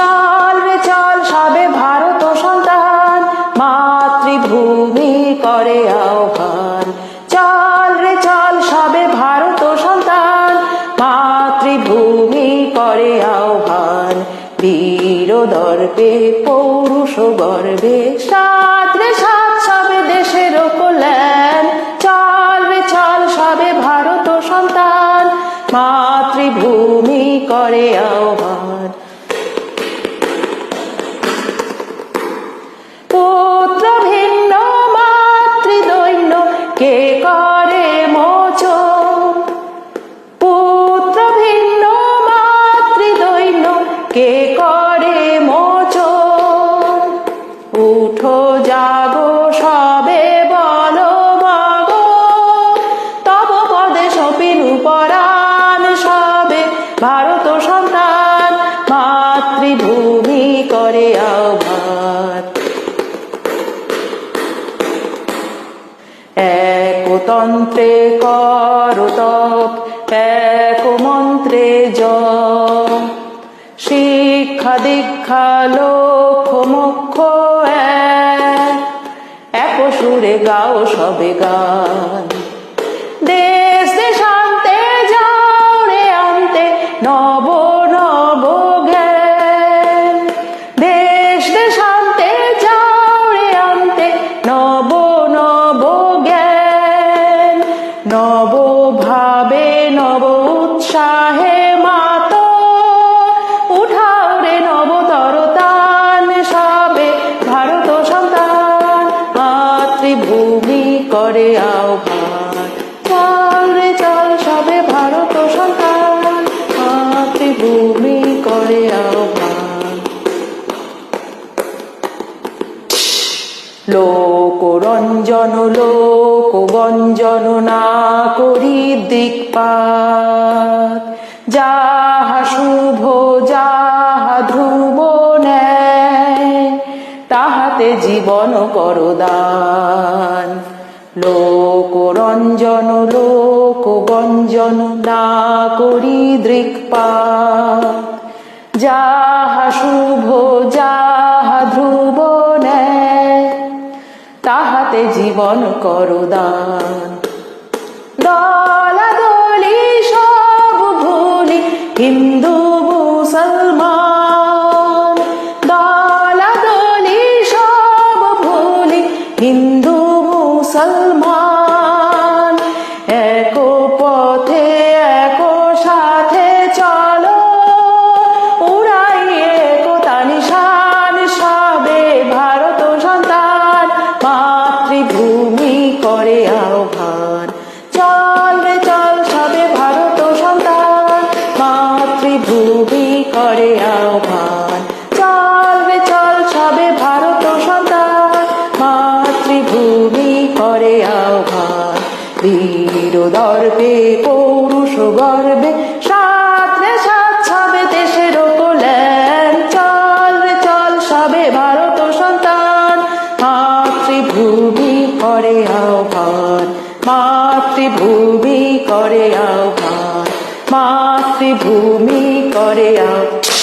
চল রে চল, সবে ভারত সন্তান। মাতৃভূমি করে আহ্বান। চল রে চল, সবে ভারত সন্তান। মাতৃভূমি করে আহ্বান। বীর দর্পে, পৌরুষ গর্বে, সাত রে সাত, সবে দেশের কল্যাণ। চল রে চল, সবে ভারত সন্তান। মাতৃভূমি করে আহ্বান। কে করে মোচন? উঠো, জাগো, সবে বলো, মাগো। তব পদে সপিনু পরাণ সবে ভারত সন্তান, মাতৃভূমি করে আহ্বান। একতন্ত্রে করতপ এক শিক্ষা দীক্ষা লক্ষ এক। সুরে গাও সবে গান। দেশ দেশান্তে যাও রে আনতে নব নব জ্ঞান। দেশ দেশান্তে যাও রে আনতে নব নব জ্ঞান। নব মাতৃভূমি করে আহ্বান লোকরঞ্জন লোক গঞ্জন না করি দিকপাত। যাহা শুভ, যাহা ধ্রুব ন্যায় তাহাতে জীবন করদান লোকরঞ্জন লোক গঞ্জন না করি দৃক্পাত যাহা শুভ, যাহা ধ্রুব তাহাতে জীবন করদান দলাদলি সব ভুলি, হিন্দু, মুসলমান। দলাদলি সব ভুলি, হিন্দু করে আহ্বান। চল রে চল, সবে ভারত সন্তান। মাতৃভূমি করে আহ্বান। বীর দর্পে, পৌরুষ গর্বে করে আহ্বান। মাতৃভূমি করে আহ্বান। মাতৃভূমি করে আহ্বান